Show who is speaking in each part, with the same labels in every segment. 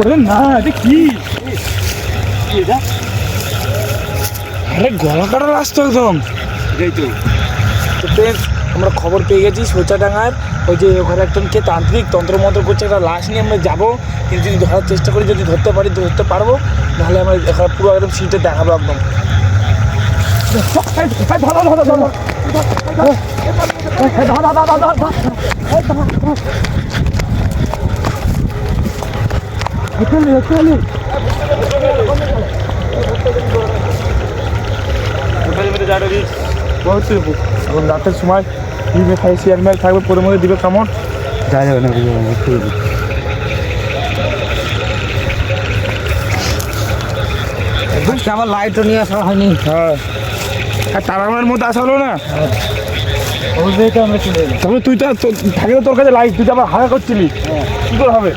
Speaker 1: না এটা কি আরে গলা কাটা রাস্তা একদম
Speaker 2: এটাই তো
Speaker 1: আমরা খবর পেয়ে গেছি সোচাডাঙ্গার ওই যে ওখানে একজন কে তান্ত্রিক তন্ত্রমন্ত্র করছে একটা লাশ নিয়ে আমরা যাব কিন্তু যদি ধরার চেষ্টা করি যদি ধরতে পারি ধরতে পারব নাহলে আমরা এখানে পুরো একদম সিটে দেখাবো একদম বহুত এবং রাতের সময় দিবে খাই শিয়ার মেল থাকবে পরে মধ্যে দিবে কামড়।
Speaker 2: যা যাবে না
Speaker 3: আবার লাইটও নিয়ে আসা হয়নি।
Speaker 1: হ্যাঁ। আর তারামের মধ্যে আসা হলো না?
Speaker 3: এলাম
Speaker 1: তবে তুই তো তো- থাকে তো তোর কাছে লাইট তুই তো আবার হাগা করছিলি। কি করে হবে?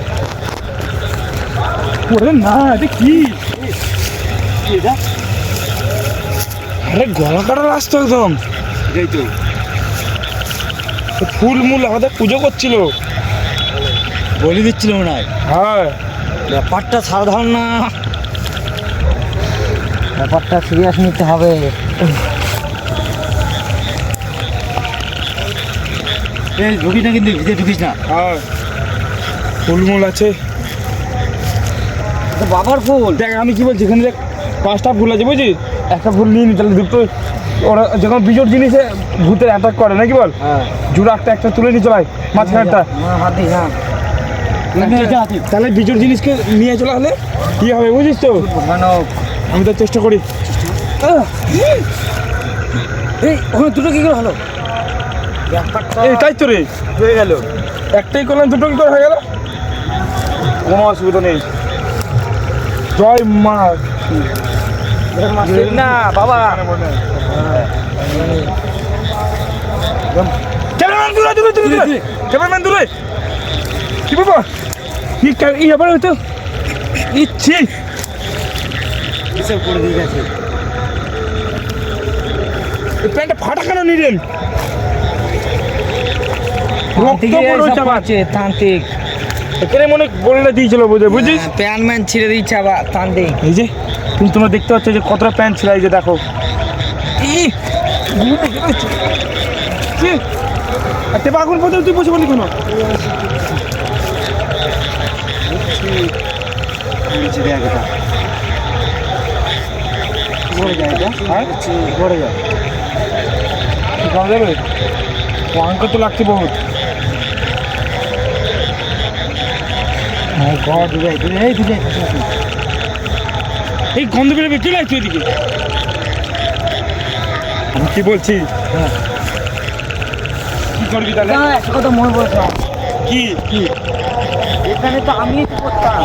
Speaker 1: ওরে না এটা কি? আরে গলা কাটা রাস্তা একদম।
Speaker 2: এটাই তো।
Speaker 1: ফুল মূল আমাদের পুজো করছিল।
Speaker 3: বলে দিচ্ছিল মনে হয়।
Speaker 1: হ্যাঁ।
Speaker 3: ব্যাপারটা সাধারণ না। ব্যাপারটা সিরিয়াস নিতে হবে।
Speaker 2: এই ঢুকিস না কিন্তু ভিতরে ঢুকিস না।
Speaker 1: হ্যাঁ। ফুল মূল আছে।
Speaker 3: বাবার ফুল।
Speaker 1: দেখ আমি কি বলছি এখানে দেখ পাঁচটা ফুল আছে বুঝছিস? একটা ফুল নিয়ে নি তাহলে দুটো ওরা যখন বিজোর জিনিসে ভূতের অ্যাটাক করে নাকি বল?
Speaker 3: হ্যাঁ।
Speaker 1: জোড়া একটা একটা তুলে নিয়ে চলাই মাঝখানটা।
Speaker 3: হাত দিস
Speaker 1: তাহলে বিজোর জিনিসকে নিয়ে চলা হলে কি হবে বুঝিস তো?
Speaker 3: ভয়ানক
Speaker 1: আমি তো চেষ্টা করি।
Speaker 3: এই ওখানে দুটো কি করে হলো?
Speaker 1: এই তাই তো রে।
Speaker 3: হয়ে গেল।
Speaker 1: একটাই করলাম দুটো কি করে হয়ে গেল। কোনো অসুবিধা নেই। জয় মা
Speaker 3: না বাবা।
Speaker 1: ক্যামেরাম্যান দূরে দূরে দূরে দূরে। ক্যামেরাম্যান দূরে। কি বাবা? কি এই ব্যাপারে হয়তো ইচ্ছি
Speaker 2: এসব করে দিয়ে গেছে
Speaker 1: প্যান্টটা ফাটা কেন নিলেন? রক্ত পড়ে
Speaker 3: তান্ত্রিক
Speaker 1: এখানে মনে বলে দিয়েছিল বুঝে বুঝিস
Speaker 3: প্যান ম্যান ছিঁড়ে দিচ্ছে আবার তান্ত্রিক
Speaker 1: এই যে কিন্তু তোমরা দেখতে পাচ্ছ যে কতটা প্যান্ট ছিল এই যে দেখো। তেবা আগুন পর্যন্ত তুই বসে বলি কোনো?
Speaker 2: নিচে দেখ এটা এই দিবে
Speaker 1: এই গন্ধ বেরোবে কে লাগছে এদিকে। আমি কি বলছি?
Speaker 3: হ্যাঁ।
Speaker 1: কি করবি তাহলে?
Speaker 3: কথা মনে পড়ছে
Speaker 1: কি? কি?
Speaker 3: এখানে তো আমি করতাম?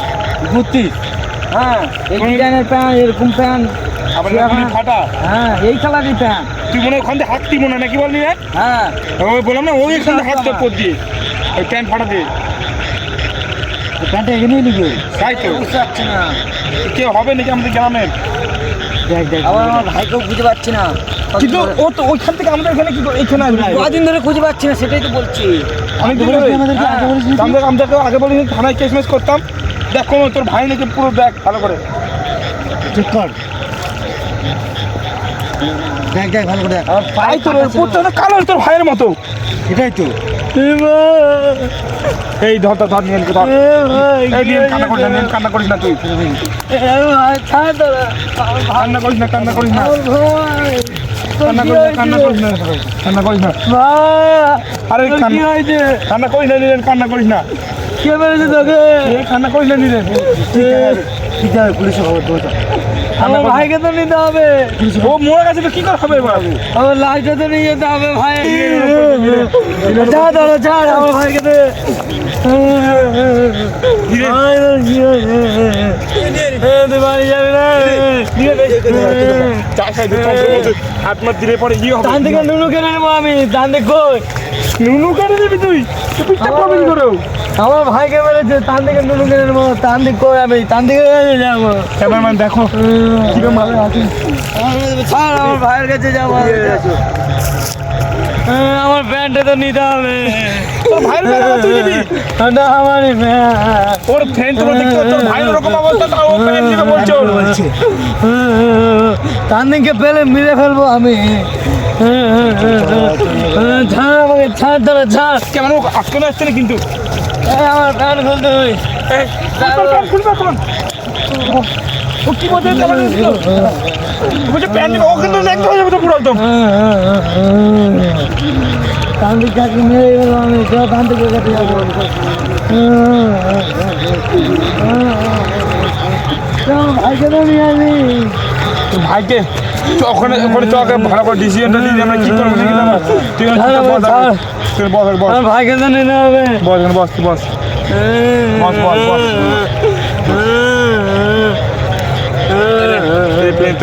Speaker 1: ঘুরতিস
Speaker 3: হ্যাঁ এই ডিজাইনের প্যান্ট এরকম প্যান্ট।
Speaker 1: আবার নাকি ফাটা?
Speaker 3: হ্যাঁ এই প্যান্ট।
Speaker 1: তুই মনে হয় ওখান থেকে হাঁটতি মনে হয় নাকি বললি
Speaker 3: হ্যাঁ।
Speaker 1: বললাম না ওই থেকে হাঁটতে পর দিয়ে। ওই প্যান্ট ফাটা দিয়ে।
Speaker 2: প্যান্টটা এখানেই নিবি
Speaker 1: তাই তো
Speaker 3: বুঝতে পারছি না।
Speaker 1: কেউ হবে নাকি আমাদের গ্রামের
Speaker 2: দেখ দেখ
Speaker 3: আবার আমার ভাইকেও খুঁজে পাচ্ছি না।
Speaker 1: কিন্তু ও তো ওইখান থেকে আমাদের এখানে কি এইখানে আসবে।
Speaker 3: কদিন ধরে খুঁজে পাচ্ছি না সেটাই তো বলছি।
Speaker 2: নি তুই?
Speaker 1: আমাদের আমাদেরকে আগে বলিস থানায় কেস মেস করতাম। দেখ কোনো তোর ভাই নাকি পুরো দেখ ভালো করে।
Speaker 2: চেক কর। দেখ দেখ ভালো করে দেখ।
Speaker 3: আমার
Speaker 1: তাই তো রে, প্রত্যেকটা কালো তোর ভাইয়ের মতো।
Speaker 2: এটাই তো।
Speaker 1: এই ধর ধর নিয়ে ধর। এই নিয়ে কান্না করিস না কান্না করিস না তুই। কান্না করিস না কান্না করিস না। কান্না করিস না কান্না করিস না কান্না করিস না। আরে কান্না করিস না নিলেন কান্না করিস না।
Speaker 3: কে মেরেছে তোকে?
Speaker 1: কান্না করিস না নিলেন
Speaker 2: ঠিক আছে পুলিশে খবর দেবো তো
Speaker 3: আমার ভাইকে তো নিতে হবে।
Speaker 1: ও মরে গেছে তো কি করে হবে বাবু?
Speaker 3: আমার লাশটা তো নিয়ে যেতে হবে ভাই যা দাঁড়া যা আমার ভাইকে দে।
Speaker 1: মাত দিলে পরে ইয়ে
Speaker 3: নুনু কেনে নেব আমি দিক কই
Speaker 1: নুনু দিবি তুই পিঠটা করো
Speaker 3: আমার ভাইকে মেরেছে তান থেকে নুনু কেনে নেব তান দিক কই আমি তান দিকে যাব
Speaker 1: ক্যামেরাম্যান দেখো
Speaker 3: আমার ভাইয়ের কাছে যাব আমার প্যান্টটা তো নিতে হবে।
Speaker 1: ভাইয়ের তুই
Speaker 3: না প্যান্ট
Speaker 1: ওর ফ্রেন্ড তোর দেখতে তোর ভাইয়ের ওরকম অবস্থা তাও ও প্যান্ট নিবে বলছো
Speaker 3: তান্দিনকে পেলে মিলে ফেলব আমি। ছাড় আমাকে ছাড় তোরা ছাড়।
Speaker 1: কেমন ও আটকে আসছে না কিন্তু?
Speaker 3: আমার প্যান্ট খুলতে হবে।
Speaker 1: প্যান্ট খুলবে এখন ও কি বলছে প্যান্ট ও কিন্তু দেখতে হয়ে তো পুরো একদম।
Speaker 3: তান্দিক কাকে মেরে গেল আমি সব তান্দিকের কাছে যাব। ভাইকে তো নিয়ে আসি।
Speaker 1: তোর ভাইকে ওখানে ওখানে চ ওকে ভালো করে ডিসিশনটা নিয়ে আমরা কি করব ওখানে
Speaker 3: আমাকে,
Speaker 1: বস বস বস।
Speaker 3: ভাইকে তো নিতে হবে।
Speaker 1: বস বস বস। বস, বস, বস। প্লেন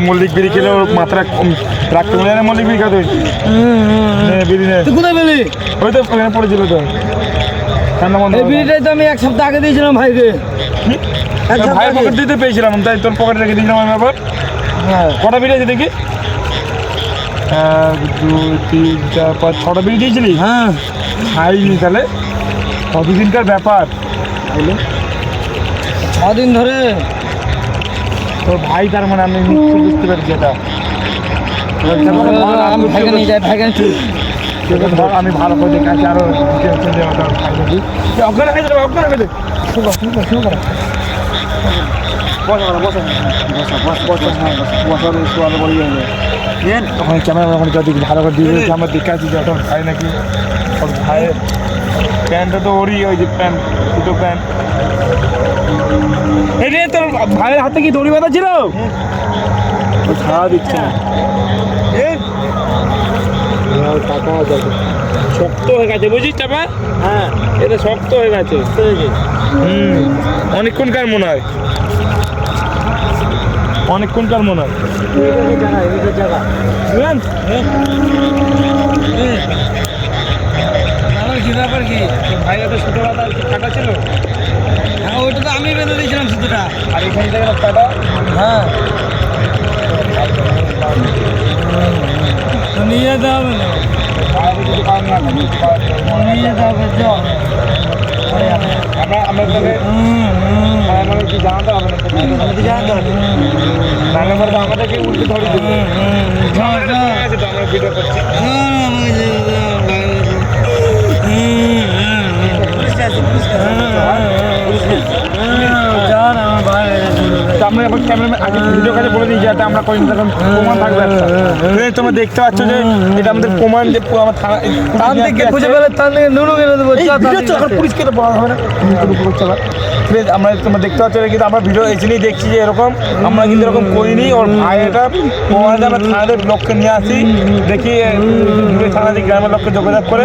Speaker 1: মল্লিক বিড়ি খেলে ওর কম- রাখতে পারে না মল্লিক বিড়ি খাতে বিড়ি নে
Speaker 3: তুই কোথায় পেলি?
Speaker 1: ওই তো পড়েছিল তো।
Speaker 3: এই বিড়িটাই তো আমি এক সপ্তাহ আগে দিয়েছিলাম ভাইকে। সপ্তাহ
Speaker 1: পকেট দিতে পেয়েছিলাম তাই তোর পকেটে রেখে দিয়েছিলাম আমি আবার।
Speaker 3: হ্যাঁ।
Speaker 1: কটা বিড়ি আছে দেখি? এক দুই তিন চার পাঁচ ছটা বিড়ি দিয়েছিলি?
Speaker 3: হ্যাঁ।
Speaker 1: খাইনি তাহলে? কতদিনকার ব্যাপার?
Speaker 3: ছদিন ধরে?
Speaker 1: তোর ভাই তার মানে আমি নিশ্চয়ই বুঝতে পারছি এটা
Speaker 3: আমি নিয়ে যাই
Speaker 1: তোকে ধর আমি ভালো করে দেখে আরও অজ্ঞান অজ্ঞান ওখানে ক্যামেরা ওখানে ভালো করে দিয়ে দিয়েছে আমরা দেখে আছি যে তোর ভাই নাকি ওর ভাইয়ের প্যান্টটা তো ওরই ওই যে প্যান্ট দুটো প্যান্ট রে তোর ভাইয়ের হাতে কি দড়ি বাঁধা ছিল? ছাড়া দিচ্ছে না। শক্ত হয়ে গেছে বুঝিস টাপা
Speaker 3: হ্যাঁ।
Speaker 1: এটা শক্ত হয়ে গেছে। হুম অনেকক্ষণকার মনে হয়। অনেকক্ষণকার মনে হয়। বুঝলেন?
Speaker 3: আমার কি? ব্যাপার কি
Speaker 1: ভাই এত ছোটো কথা কাটা ছিল?
Speaker 3: ওইটা তো আমি বেঁধে দিয়েছিলাম শুধুটা
Speaker 1: আর এখান থেকে কাটা
Speaker 3: হ্যাঁ। নিয়ে না নিয়ে হবে চল
Speaker 1: আমরা আমরা তাহলে আমাদের কি জানাতে হবে না?
Speaker 3: আমাদের জানাতে হবে।
Speaker 1: নাহলে পরে তো আমাদেরকে উল্টে ধরে দেবে। আমরা ভিডিও করছি। তো আমরা এখন ক্যামেরা আগে ভিডিও কাছে বলে দিই যাতে আমরা প্রমাণ থাকবে তোমরা দেখতে পাচ্ছ যে এটা আমাদের প্রমাণ যে আমার থানা
Speaker 3: তার থেকে খুঁজে পেলে তার থেকে নুনু কিনে দেবো
Speaker 1: হবে না। আমরা তোমরা দেখতে পাচ্ছ কিন্তু আমরা ভিডিও এসেই দেখছি যে এরকম। আমরা কিন্তু এরকম করিনি ওর ভাই এটা প্রমাণে আমরা থানাদের লোককে নিয়ে আসি দেখি এ, দূরে থানা দিয়ে গ্রামের লোককে যোগাযোগ করে।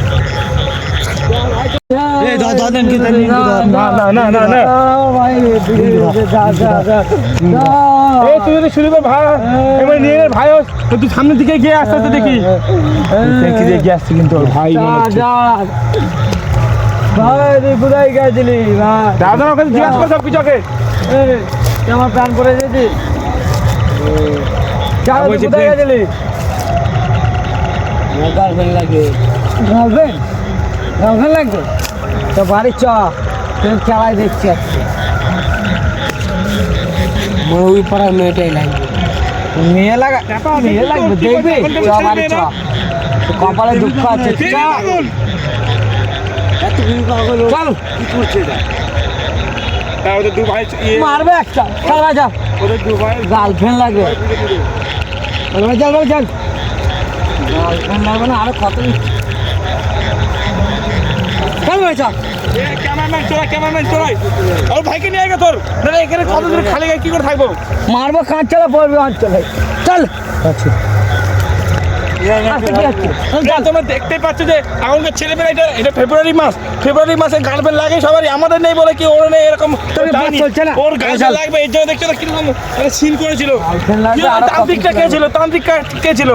Speaker 1: সামনের দিকে গিয়ে আস্তে আস্তে দেখি গিয়ে আসছে কিন্তু ভাই
Speaker 3: ভাই তুই কোথায় গেছিলি ভাই?
Speaker 1: দাদা ওকে জিজ্ঞাসা কর সব
Speaker 3: আমার প্যান করে দিয়েছিস যা, কোথায় গেছিলি? গার্লফ্রেন্ড লাগে। গার্লফ্রেন্ড? গার্লফ্রেন্ড লাগবে? তো বাড়ি চ তুই খেলায় দেখছি আজকে। ওই পাড়ার মেয়েটাই লাগবে। মেয়ে লাগা মেয়ে লাগবে দেখবি? আমার বাড়ি চ। কপালে দুঃখ আছে চ। চল।
Speaker 1: ওদের দু ভাই ইয়ে।
Speaker 3: মারবে একটা। খেলা যা
Speaker 1: ওদের দু ভাই।
Speaker 3: গার্লফ্রেন্ড লাগবে। বলবে চল চল গার্লফ্রেন্ড লাগবে না আরও কত চল ভাই
Speaker 1: ক্যামেরাম্যান চড়াই ক্যামেরাম্যান চড়াই ওর ভাইকে নিয়ে আগে তোর। না না, এখানে কত খালি গায়ে কি করে থাকব?
Speaker 3: মারবো কাঁচ চলে পড়বে অঞ্চলে চল। হচ্ছে?
Speaker 1: যা তোমরা দেখতেই পাচ্ছ যে এখনকার ছেলেমেয়েরা এটা এটা ফেব্রুয়ারি মাস। ফেব্রুয়ারি মাসে গার্লফ্রেন্ড লাগে সবারই আমাদের নেই বলে কি ওর নেই এরকম। ওর গার্লফ্রেন্ড লাগবে এই জন্য দেখছ না কীরকম সিন করেছিল। তান্ত্রিকটা কে ছিল? তান্ত্রিকটা কে ছিল?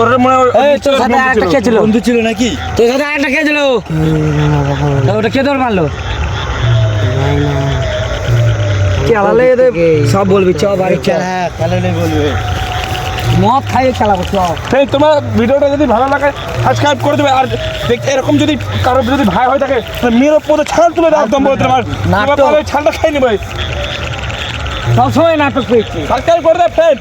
Speaker 1: ওর মনে
Speaker 3: তোর সাথে
Speaker 1: বন্ধু
Speaker 3: আরেকটা
Speaker 1: ছিল।
Speaker 3: কে ছিল
Speaker 2: বন্ধু ছিল নাকি?
Speaker 3: তোর সাথে আরেকটা কে ছিল ওটা কে তোর মারলো? খেলালে এদের সব বলবি চ বাড়ি চল।
Speaker 2: খেলা বলবে।
Speaker 3: মদ খাইয়ে খেলাবো চ।
Speaker 1: সেই তোমার ভিডিওটা যদি ভালো লাগে সাবস্ক্রাইব করে দেবে। আর দেখ এরকম যদি কারোর যদি ভাই হয়ে থাকে মেয়ের পদে ছাল তুলে দাও একদম বলতে তোমার
Speaker 3: নাটক।
Speaker 1: ছালটা খাই নেবে।
Speaker 3: সবসময় নাটক পেয়েছি
Speaker 1: সাবস্ক্রাইব করে দেয় ফ্রেন্ড